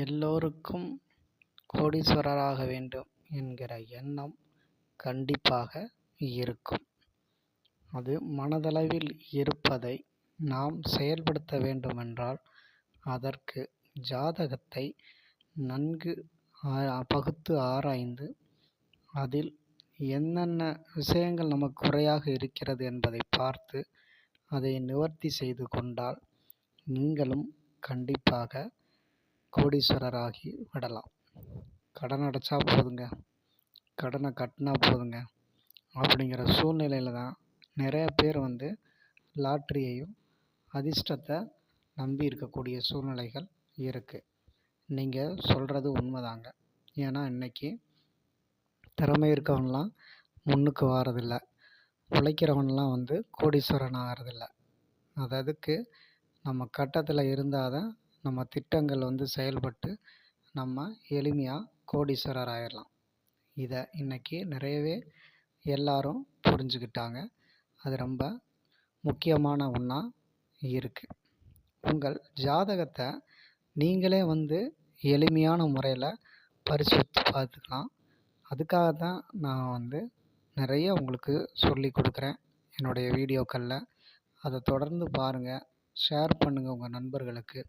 எல்லோருக்கும் கோடீஸ்வரராக வேண்டும் என்கிற எண்ணம் கண்டிப்பாக இருக்கும். அது மனதளவில் இருப்பதை நாம் செயல்படுத்த வேண்டுமென்றால் அதற்கு ஜாதகத்தை நன்கு பகுத்து ஆராய்ந்து அதில் என்னென்ன விஷயங்கள் நமக்கு குறையாக இருக்கிறது என்பதை பார்த்து அதை நிவர்த்தி செய்து கொண்டால் நீங்களும் கண்டிப்பாக கோடீஸ்வரராகி விடலாம். கடன் அடைச்சா போதுங்க. கடனை கட்டினா போதுங்க. அப்படிங்கிற சூழ்நிலையில் தான் நிறைய பேர் வந்து லாட்ரியையும் அதிர்ஷ்டத்தை நம்பி இருக்கக்கூடிய சூழ்நிலைகள் இருக்குது நீங்கள் சொல்கிறது உண்மைதாங்க. ஏன்னா இன்றைக்கி திறமை இருக்கவன்லாம் முன்னுக்கு வாரதில்லை. உழைக்கிறவன்லாம் வந்து கோடீஸ்வரன் ஆகிறதில்ல. அது அதுக்கு நம்ம கட்டத்தில் இருந்தால் தான் நம்ம திட்டங்கள் வந்து செயல்பட்டு நம்ம எளிமையாக கோடீஸ்வரர் ஆயிடலாம் இதை இன்றைக்கி நிறையவே எல்லாரும் புரிஞ்சுக்கிட்டாங்க. அது ரொம்ப முக்கியமான ஒன்றா இருக்குது உங்கள் ஜாதகத்தை நீங்களே வந்து எளிமையான முறையில் பரிசோதித்து பார்த்துக்கலாம். அதுக்காக தான் நான் வந்து நிறைய உங்களுக்கு சொல்லி கொடுக்குறேன் என்னுடைய வீடியோக்களில். அதை தொடர்ந்து பாருங்கள் ஷேர் பண்ணுங்கள் உங்கள் நண்பர்களுக்கு.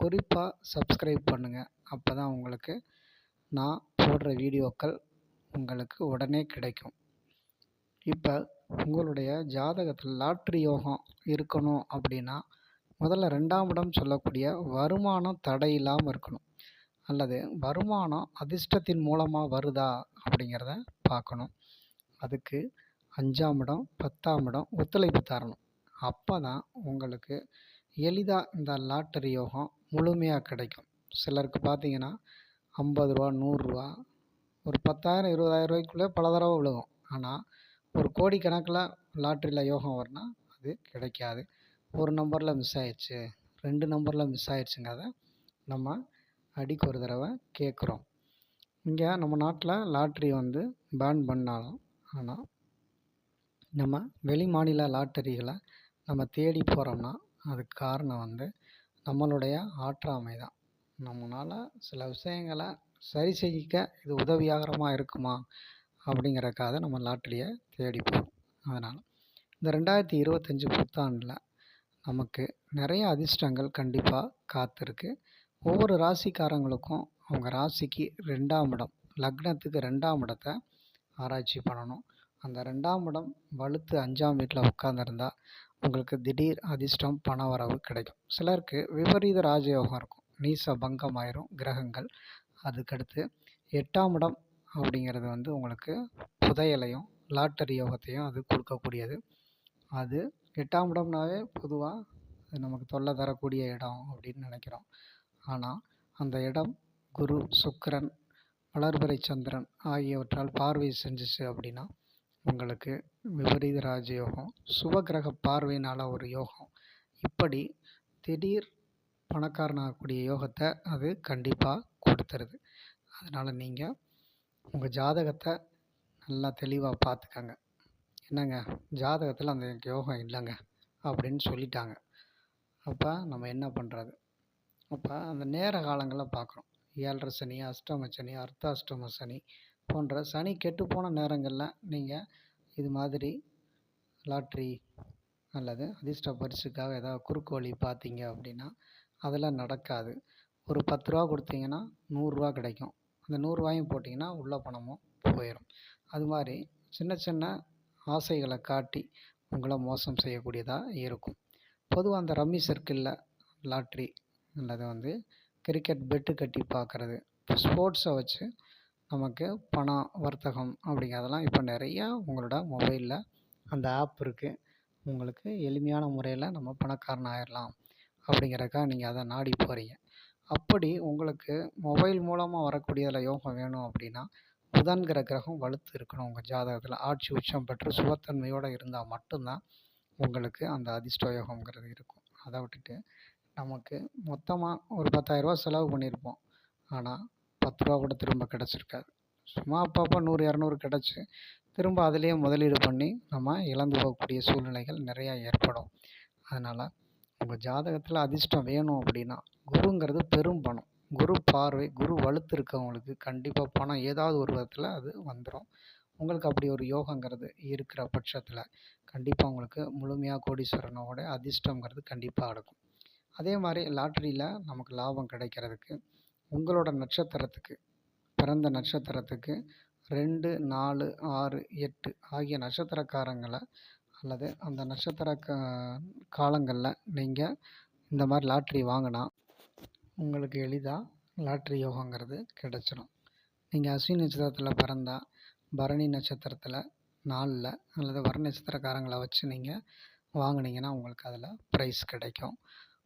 குறிப்பாக சப்ஸ்கிரைப் பண்ணுங்கள் அப்போ தான் உங்களுக்கு நான் போடுற வீடியோக்கள் உங்களுக்கு உடனே கிடைக்கும். இப்போ உங்களுடைய ஜாதகத்தில் லாட்ரி யோகம் இருக்கணும் அப்படின்னா முதல்ல ரெண்டாம் இடம் சொல்லக்கூடிய வருமானம் தடை இல்லாமல் இருக்கணும். அல்லது வருமானம் அதிர்ஷ்டத்தின் மூலமாக வருதா அப்படிங்கிறத பார்க்கணும். அதுக்கு அஞ்சாம் இடம் பத்தாம் இடம் ஒத்துழைப்பு தரணும். அப்போ தான் உங்களுக்கு எளிதாக இந்த லாட்டரி யோகம் முழுமையாக கிடைக்கும். சிலருக்கு பார்த்தீங்கன்னா ஐம்பது ரூபா நூறுரூவா ஒரு பத்தாயிரம் இருபதாயிரம் ரூபாய்க்குள்ளே பல தடவை விழுகும். ஆனால் ஒரு கோடி கணக்கில் லாட்ரியில் யோகம் வரும்னா அது கிடைக்காது. ஒரு நம்பரில் மிஸ் ஆயிடுச்சு ரெண்டு நம்பரில் மிஸ் ஆயிடுச்சுங்கிறத நம்ம அடிக்கு ஒரு தடவை கேட்குறோம். இங்கே நம்ம நாட்டில் லாட்ரி வந்து பேன் பண்ணாலும் ஆனால் நம்ம வெளி மாநில லாட்டரிகளை நம்ம தேடி போகிறோம்னா அதுக்கு காரணம் வந்து நம்மளுடைய ஆற்றாமை தான் நம்மளால் சில விஷயங்களை சரி செய்யிக்க இது உதவியாகரமாக இருக்குமா? அப்படிங்கிறக்காக நம்ம லாட்டரியை தேடி போகிறோம் அதனால் இந்த ரெண்டாயிரத்தி இருபத்தஞ்சி புத்தாண்டில் நமக்கு நிறைய அதிர்ஷ்டங்கள் கண்டிப்பாக காத்திருக்கு. ஒவ்வொரு ராசிக்காரங்களுக்கும் அவங்க ராசிக்கு ரெண்டாம் இடம் லக்னத்துக்கு ரெண்டாம் இடத்தை ஆராய்ச்சி பண்ணணும். அந்த ரெண்டாம் இடம் வலுத்து அஞ்சாம் வீட்டில் உட்காந்துருந்தா உங்களுக்கு திடீர் அதிர்ஷ்டம் பண வரவு கிடைக்கும். சிலருக்கு விபரீத ராஜயோகம் இருக்கும். நீச பங்கம் ஆயிரும் கிரகங்கள். அதுக்கடுத்து எட்டாம் இடம் அப்படிங்கிறது வந்து உங்களுக்கு புதையலையும் லாட்டரி யோகத்தையும் அது கொடுக்கக்கூடியது. அது எட்டாம் இடம்னாவே பொதுவாக நமக்கு தொல்லை தரக்கூடிய இடம் அப்படின்னு நினைக்கிறோம். ஆனால் அந்த இடம் குரு சுக்கரன் வளர்பிறை சந்திரன் ஆகியவற்றால் பார்வை செஞ்சிச்சு அப்படின்னா உங்களுக்கு விபரீத ராஜயோகம் சுபகிரக பார்வையினால் ஒரு யோகம். இப்படி திடீர் பணக்காரன் ஆகக்கூடிய யோகத்தை அது கண்டிப்பாக கொடுத்துருது. அதனால் நீங்கள் உங்கள் ஜாதகத்தை நல்லா தெளிவாக பார்த்துக்கங்க. என்னங்க? ஜாதகத்தில் அந்த யோகம் இல்லைங்க அப்படின்னு சொல்லிட்டாங்க. அப்போ நம்ம என்ன பண்ணுறது அப்போ அந்த நேர காலங்களை பார்க்குறோம் ஏழரை சனி அஷ்டம சனி அர்த்தாஷ்டம சனி போன்ற சனி கெட்டுப்போன நேரங்களில் நீங்கள் இது மாதிரி லாட்ரி அல்லது அதிர்ஷ்ட பரிசுக்காக ஏதாவது குறுக்கு வழி பார்த்தீங்க அப்படின்னா அதெல்லாம் நடக்காது. ஒரு பத்து ரூபா கொடுத்தீங்கன்னா நூறுரூவா கிடைக்கும். அந்த நூறுரூவாயும் போட்டிங்கன்னா உள்ள பணமும் போயிடும் அது மாதிரி சின்ன சின்ன ஆசைகளை காட்டி உங்களை மோசம் செய்யக்கூடியதாக இருக்கும். பொதுவாக அந்த ரம்மி சர்க்கிளில் லாட்ரி அல்லது வந்து கிரிக்கெட் பெட்டு கட்டி பார்க்குறது ஸ்போர்ட்ஸை வச்சு நமக்கு பணம் வர்த்தகம் அப்படிங்கிறதெல்லாம் இப்போ நிறையா உங்களோட மொபைலில் அந்த ஆப் இருக்குது உங்களுக்கு எளிமையான முறையில் நம்ம பணக்காரன் ஆயிடலாம் அப்படிங்கிறக்காக நீங்கள் அதை நாடி போகிறீங்க அப்படி உங்களுக்கு மொபைல் மூலமாக வரக்கூடியதில் யோகம் வேணும் அப்படின்னா புதன்கிற கிரகம் வலுத்து இருக்கணும் உங்கள் ஜாதகத்தில். ஆட்சி உச்சம் பெற்று சுபத்தன்மையோடு இருந்தால் மட்டும்தான் உங்களுக்கு அந்த அதிர்ஷ்ட யோகங்கிறது இருக்கும். அதை விட்டுட்டு நமக்கு மொத்தமாக ஒரு பத்தாயிரரூவா செலவு பண்ணியிருப்போம். ஆனால் பத்து ரூபா கூட திரும்ப கிடச்சிருக்காது. சும்மா அப்பப்போ நூறு இரநூறு கிடச்சி திரும்ப அதிலேயே முதலீடு பண்ணி நம்ம இழந்து போகக்கூடிய சூழ்நிலைகள் நிறையா ஏற்படும். அதனால் உங்கள் ஜாதகத்தில் அதிர்ஷ்டம் வேணும் அப்படின்னா குருங்கிறது பெரும் பணம். குரு பார்வை குரு வலுத்து இருக்கவங்களுக்கு கண்டிப்பாக பணம் ஏதாவது ஒரு விதத்தில் அது வந்துடும் உங்களுக்கு அப்படி ஒரு யோகங்கிறது இருக்கிற பட்சத்தில் கண்டிப்பாக உங்களுக்கு முழுமையாக கோடீஸ்வரனோட அதிர்ஷ்டங்கிறது கண்டிப்பாக இருக்கும் அதே மாதிரி லாட்டரியில் நமக்கு லாபம் கிடைக்கிறதுக்கு உங்களோட நட்சத்திரத்துக்கு பிறந்த நட்சத்திரத்துக்கு ரெண்டு நாலு ஆறு எட்டு ஆகிய நட்சத்திரக்காரங்களை அல்லது அந்த நட்சத்திர கா காலங்களில் நீங்கள் இந்த மாதிரி லாட்ரி வாங்கினா உங்களுக்கு எளிதாக லாட்ரி யோகங்கிறது கிடச்சிடும் நீங்கள் அஸ்வினி நட்சத்திரத்தில் பிறந்தால் பரணி நட்சத்திரத்தில் நாளில் அல்லது வர நட்சத்திரக்காரங்களை வச்சு நீங்கள் வாங்கினீங்கன்னா உங்களுக்கு அதில் ப்ரைஸ் கிடைக்கும்.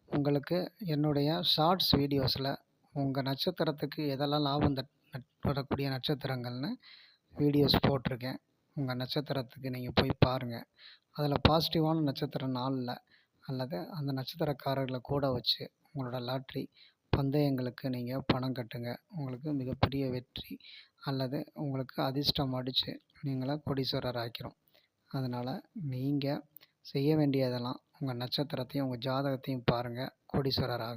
உங்களுக்கு என்னுடைய ஷார்ட்ஸ் வீடியோஸில் உங்கள் நட்சத்திரத்துக்கு எதெல்லாம் லாபம் தட் தரக்கூடிய நட்சத்திரங்கள்னு வீடியோஸ் போட்டிருக்கேன். உங்கள் நட்சத்திரத்துக்கு நீங்கள் போய் பாருங்கள் அதில் பாசிட்டிவான நட்சத்திரம் நாளில் அல்லது அந்த நட்சத்திரக்காரர்களை கூட வச்சு உங்களோட லாட்ரி பந்தயங்களுக்கு நீங்கள் பணம் கட்டுங்க. உங்களுக்கு மிகப்பெரிய வெற்றி அல்லது உங்களுக்கு அதிர்ஷ்டம் அடித்து நீங்களை கோடீஸ்வரர் ஆக்கிரும். அதனால் நீங்கள் செய்ய வேண்டியதெல்லாம் உங்கள் நட்சத்திரத்தையும் உங்கள் ஜாதகத்தையும் பாருங்கள் கோடீஸ்வரர் ஆகும்